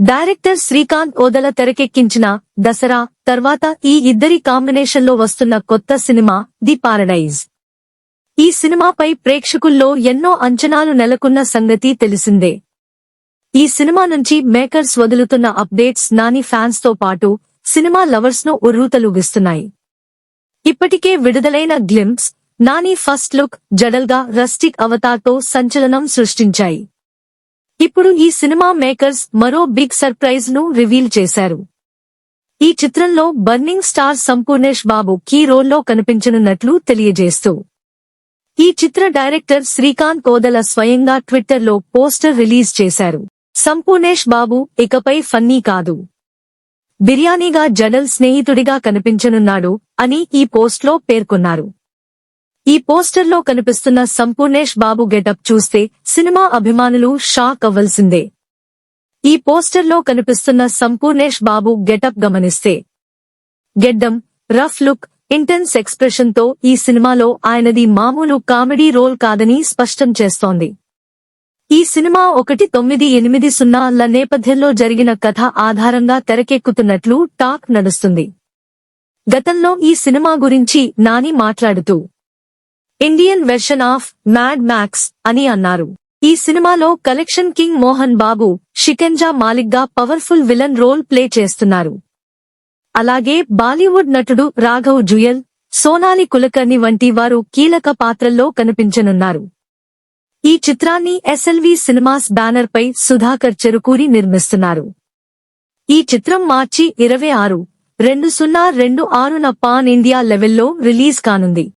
Director Srikanth Odela తెరకెక్కించిన దసరా తర్వాత ఈ ఇద్దరి కాంబినేషన్లో వస్తున్న కొత్త సినిమా ది పారడైజ్. ఈ సినిమాపై ప్రేక్షకుల్లో ఎన్నో అంచనాలు నెలకొన్న సంగతి తెలిసిందే. ఈ సినిమా నుంచి మేకర్స్ వదులుతున్న అప్డేట్స్ నాని ఫ్యాన్స్తో పాటు సినిమా లవర్స్ను ఉర్రూతలుగిస్తున్నాయి. ఇప్పటికే విడుదలైన గ్లింప్స్ నాని ఫస్ట్ లుక్ జడల్గా రస్టిక్ అవతార్తో సంచలనం సృష్టించాయి. ఇప్పుడు ఈ సినిమా మేకర్స్ మరో బిగ్ సర్ప్రైజ్ను రివీల్ చేశారు. ఈ చిత్రంలో burning star Sampoornesh Babu key రోల్లో కనిపించనున్నట్లు తెలియజేస్తూ. ఈ చిత్ర డైరెక్టర్ శ్రీకాంత్ కోదల స్వయంగా ట్విట్టర్లో పోస్టర్ రిలీజ్ చేశారు. సంపూర్ణేష్ బాబు ఇకపై ఫన్నీ కాదు. బిర్యానీగా జనల్ స్నేహితుడిగా కనిపించనున్నాడు అని ఈ పోస్ట్లో పేర్కొన్నారు. ఈ పోస్టర్లో కనిపిస్తున్న సంపూర్ణేష్ బాబు గెటప్ చూస్తే సినిమా అభిమానులు షాక్ అవ్వాల్సిందే. ఈ పోస్టర్లో కనిపిస్తున్న సంపూర్ణేష్ బాబు గెటప్ గమనిస్తే. గెడ్డం రఫ్ లుక్ ఇంటెన్స్ ఎక్స్ప్రెషన్తో ఈ సినిమాలో ఆయనది మామూలు కామెడీ రోల్ కాదని స్పష్టం చేస్తోంది. ఈ సినిమా ఒకటి తొమ్మిది ఎనిమిది సున్నాల నేపథ్యంలో జరిగిన కథ ఆధారంగా తెరకెక్కుతున్నట్లు టాక్ నడుస్తుంది. గతంలో ఈ సినిమా గురించి నాని మాట్లాడుతూ Indian version of Mad Max అని అన్నారు. ఈ సినిమాలో కలెక్షన్ కింగ్ మోహన్ బాబు షికెంజా మాలిక్గా పవర్ఫుల్ విలన్ రోల్ ప్లే చేస్తున్నారు. అలాగే బాలీవుడ్ నటుడు రాఘవ్ జుయల్ సోనాలి కులకర్ణి వంటి వారు కీలక పాత్రల్లో కనిపించనున్నారు. ఈ చిత్రాన్ని ఎస్ఎల్వి సినిమాస్ బ్యానర్ పై సుధాకర్ చెరుకూరి నిర్మిస్తున్నారు. ఈ చిత్రం మార్చి ఇరవై ఆరు రెండు సున్నా రెండు ఆరున పాన్ ఇండియా లెవెల్లో రిలీజ్ కానుంది.